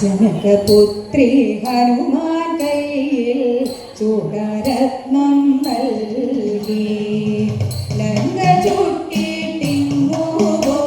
ജനകപുത്രി ഹനുമാൻ കയ്യിൽ ചൂടരത്നം നൽകി. ലങ്ക ചുട്ടി തിങ്ങോടു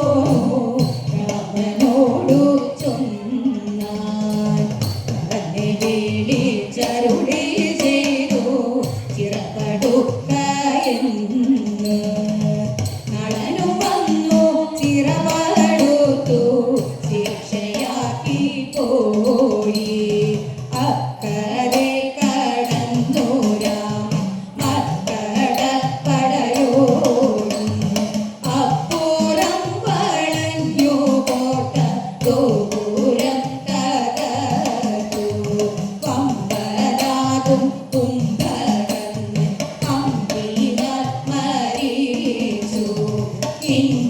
tempo